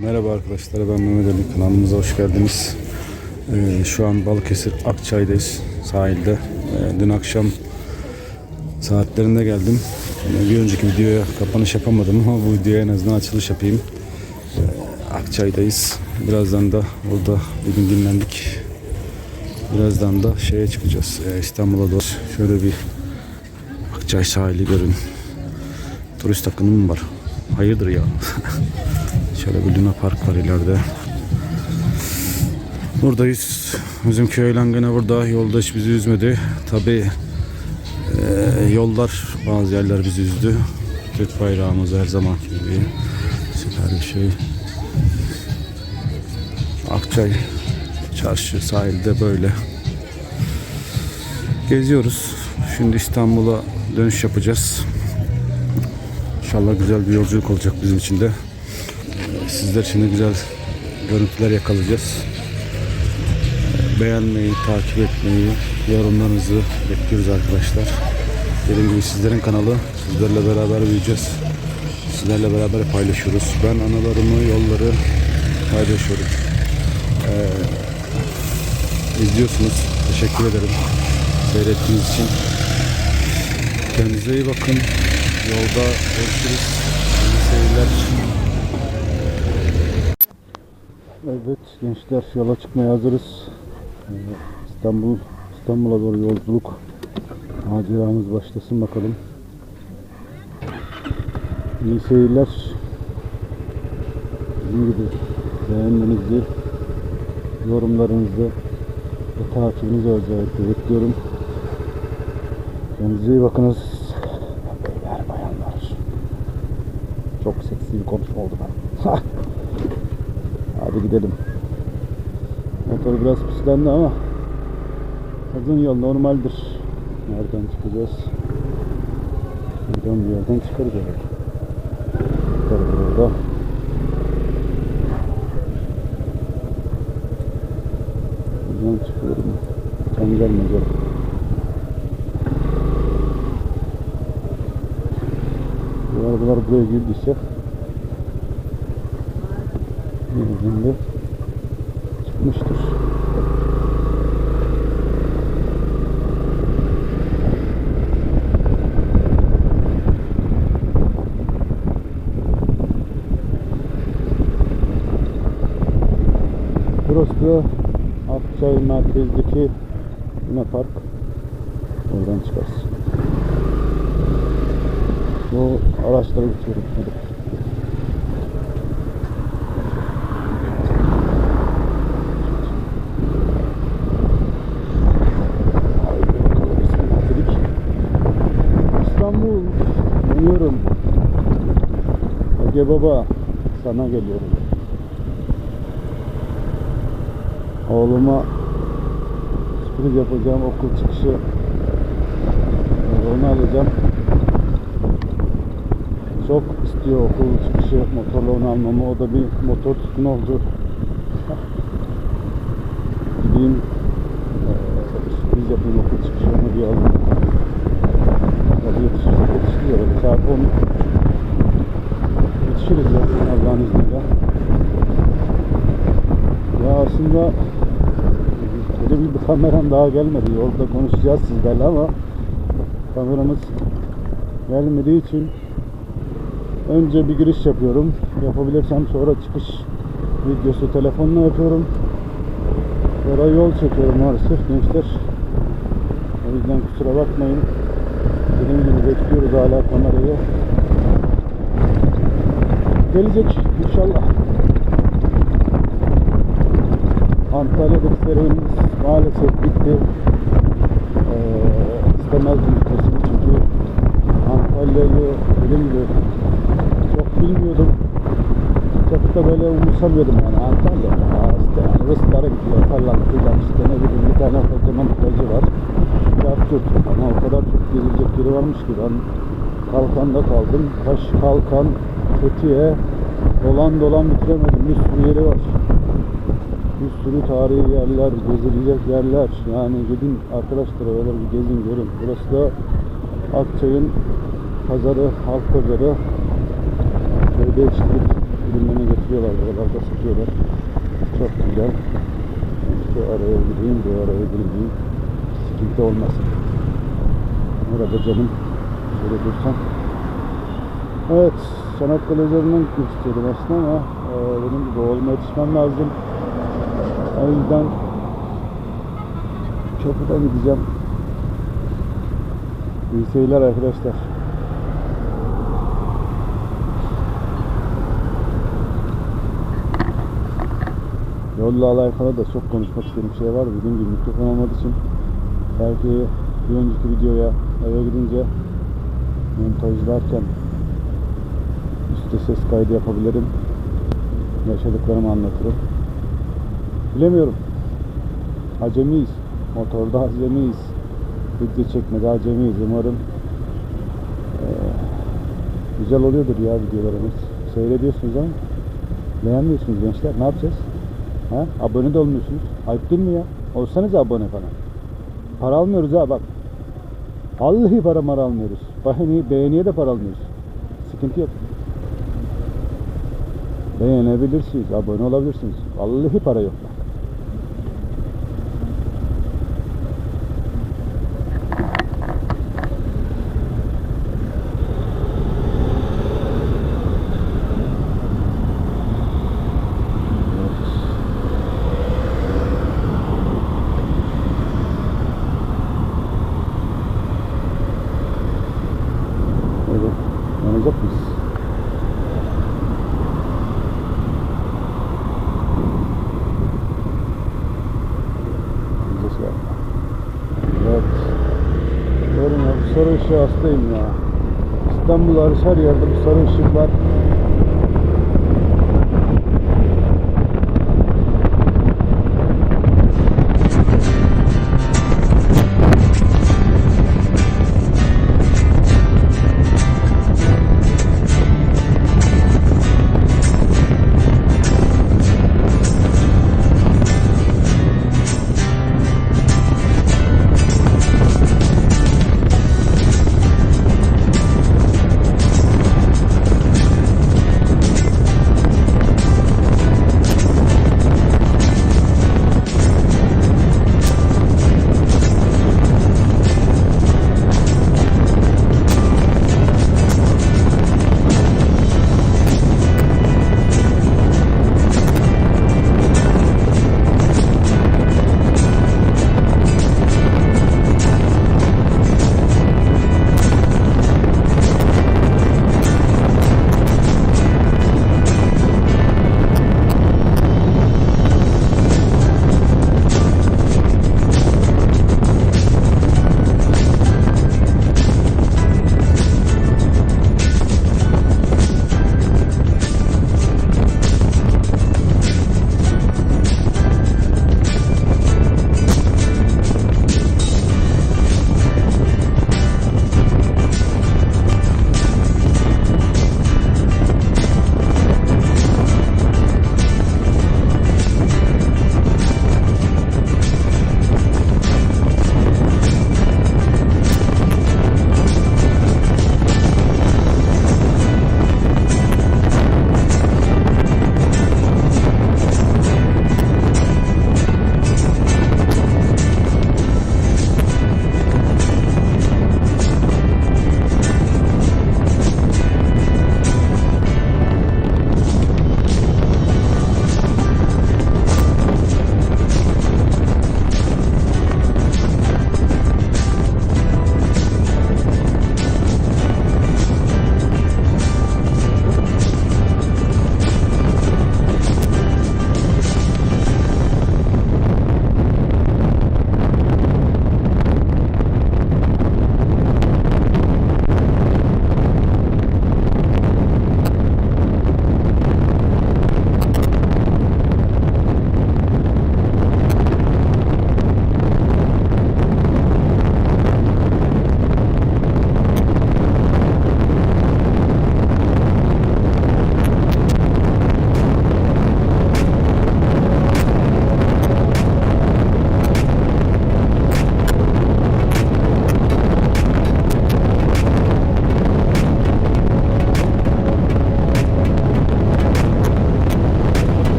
Merhaba arkadaşlar ben Mehmet Ali kanalımıza hoş geldiniz. Ee, şu an Balıkesir Akçay'dayız sahilde. Ee, dün akşam saatlerinde geldim. Ee, bir önceki videoya kapanış yapamadım ama bu videoya en azından açılış yapayım. Ee, Akçay'dayız. Birazdan da burada bugün dinlendik. Birazdan da şeye çıkacağız. Ee, İstanbul'a doğru. Şöyle bir Akçay sahili görün. Turist akını mı var? Hayırdır ya? Şöyle bir Luna Park var ileride. Buradayız. Bizim köy gene burada. Yolda hiç bizi üzmedi. Tabi yollar bazı yerler bizi üzdü. Türk bayrağımız her zamanki gibi. Süper bir şey. Akçay çarşı sahilde böyle. Geziyoruz. Şimdi İstanbul'a dönüş yapacağız. İnşallah güzel bir yolculuk olacak bizim için de. Sizler için de güzel görüntüler yakalayacağız. Beğenmeyi, takip etmeyi, yorumlarınızı bekliyoruz arkadaşlar. Dediğim gibi sizlerin kanalı. Sizlerle beraber büyüyeceğiz. Sizlerle beraber paylaşıyoruz. Ben anılarımı, yolları paylaşıyorum. Ee, izliyorsunuz. Teşekkür ederim. Seyrettiğiniz için. Kendinize iyi bakın. Yolda görüşürüz. İyi seyirler. Evet gençler yola çıkmaya hazırız. Ee, İstanbul İstanbul'a doğru yolculuk maceramız başlasın bakalım. İyi seyirler. Bizim gibi beğenmenizi, yorumlarınızı ve takibinizi özellikle bekliyorum. Kendinize iyi bakınız. Beyler, bayanlar. Çok seksi bir konuşma oldu ben. Hadi gidelim. Motor biraz pislendi ama uzun yol normaldir. Nereden çıkacağız? Buradan bir yerden çıkarız herhalde. Çıkarız burada. Buradan çıkılır mı? Tam oraya. Bu arabalar buraya girdiyse Yüzünde çıkmıştır. Burası Akçay merkezdeki Luna Park. Oradan çıkarız. Bu araçları bitiyorum. Hadi. dedik. İstanbul dönüyorum. Ege Baba sana geliyorum. Oğluma sürpriz yapacağım okul çıkışı. Onu alacağım. Çok istiyor okul çıkışı motorla onu almamı. O da bir motor tutun oldu. Gideyim eee, sürpriz yapayım okul çıkışı onu bir alayım. Tabii yetişirsek yetiştiriyor. Saat 10 yetişiriz ya Allah'ın izniyle. Ya aslında böyle bir kameram daha gelmedi. Yolda konuşacağız sizlerle ama kameramız gelmediği için önce bir giriş yapıyorum. Yapabilirsem sonra çıkış videosu telefonla yapıyorum. Sonra yol çekiyorum maalesef gençler. O yüzden kusura bakmayın. Dediğim gibi bekliyoruz hala kamerayı. Gelecek inşallah. Antalya'daki serüvenimiz maalesef bitti. Ee, istemezdim bitmesini çünkü Antalya'yı gibi çok bilmiyordum. Çok da böyle umursamıyordum yani Antalya. Ya işte yani Ruslara gidiyor falan filan işte ne bileyim bir tane kocaman plajı var. Biraz çok ama o kadar çok gezilecek yeri varmış ki ben Kalkan'da kaldım. Kaş, Kalkan, Fethiye dolan dolan bitiremedim. Bir sürü yeri var. Bir sürü tarihi yerler, gezilecek yerler. Yani gidin arkadaşlar oraları bir gezin görün. Burası da Akçay'ın pazarı, halk pazarı. Belediyecilik bilimlerine götür. satıyorlar buralarda satıyorlar. Çok güzel. Şu araya gireyim, bu araya gireyim. Sıkıntı olmasın. Burada canım şöyle dursam. Evet, Çanakkale üzerinden gitmek istiyordum aslında ama e, benim gibi yetişmem lazım. O yüzden köprüden gideceğim. İyi seyirler arkadaşlar. Yolla alakalı da çok konuşmak istediğim şey var. Dediğim gibi mikrofon olmadığı için belki bir önceki videoya eve gidince montajlarken üstte ses kaydı yapabilirim. Yaşadıklarımı anlatırım. Bilemiyorum. Acemiyiz. Motorda acemiyiz. Video çekmede acemiyiz. Umarım eee, güzel oluyordur ya videolarımız. Seyrediyorsunuz ama beğenmiyorsunuz gençler. Ne yapacağız? Ha? Abone de olmuyorsunuz. Ayıp değil mi ya? Olsanız abone falan. Para almıyoruz ha bak. Vallahi para mara almıyoruz. Beğeni, beğeniye de para almıyoruz. Sıkıntı yok. Beğenebilirsiniz, abone olabilirsiniz. Vallahi para yok. bak. Evet. Evet. Yanacak mıyız? Yanacağız galiba. Evet. Sorun ışığı hastayım ya. İstanbul hariç her yerde bu sarı ışık var.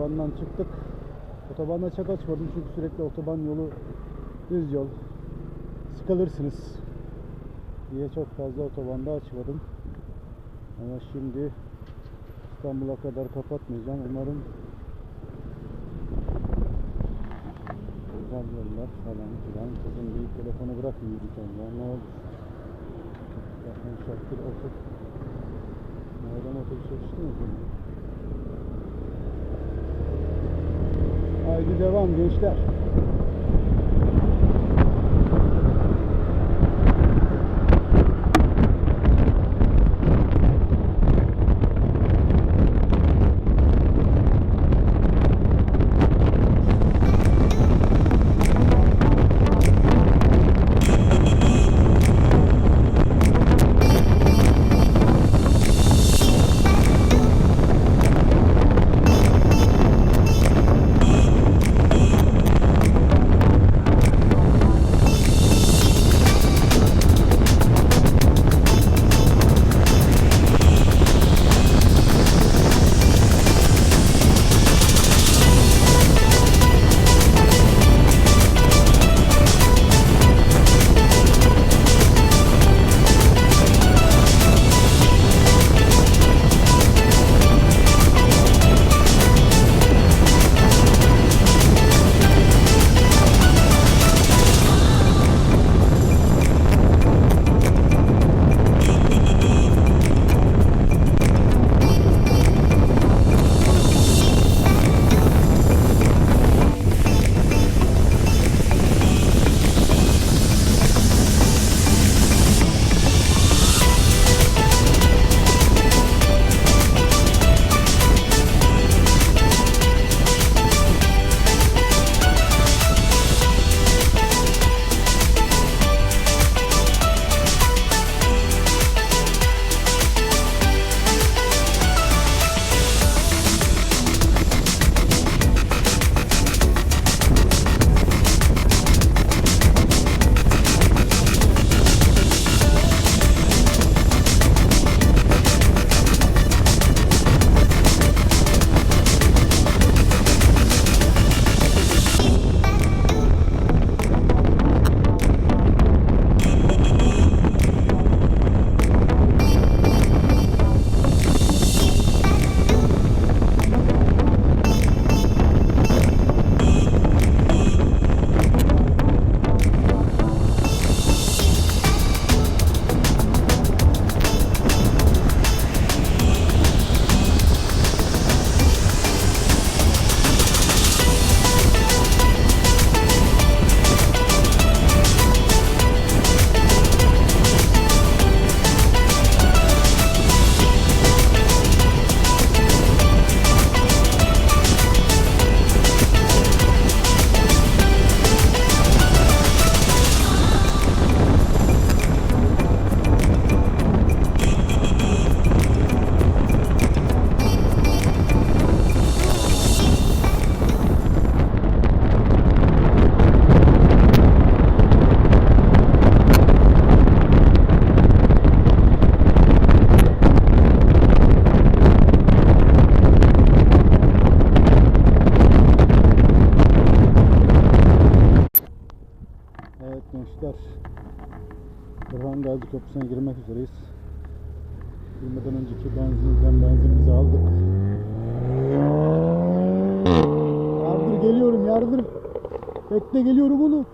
Otobandan çıktık. Otobanda çok açmadım çünkü sürekli otoban yolu düz yol. Sıkılırsınız diye çok fazla otobanda açmadım. Ama şimdi İstanbul'a kadar kapatmayacağım. Umarım güzel yollar falan filan. Kızım bir telefonu bırakmıyor ya ne olur. Bakın şarkı otur. Nereden otobüs yetişti mi? Haydi devam gençler. Üzereyiz. Girmeden önceki benzinden benzinimizi aldık. Yardır geliyorum yardır. Bekle geliyorum oğlum.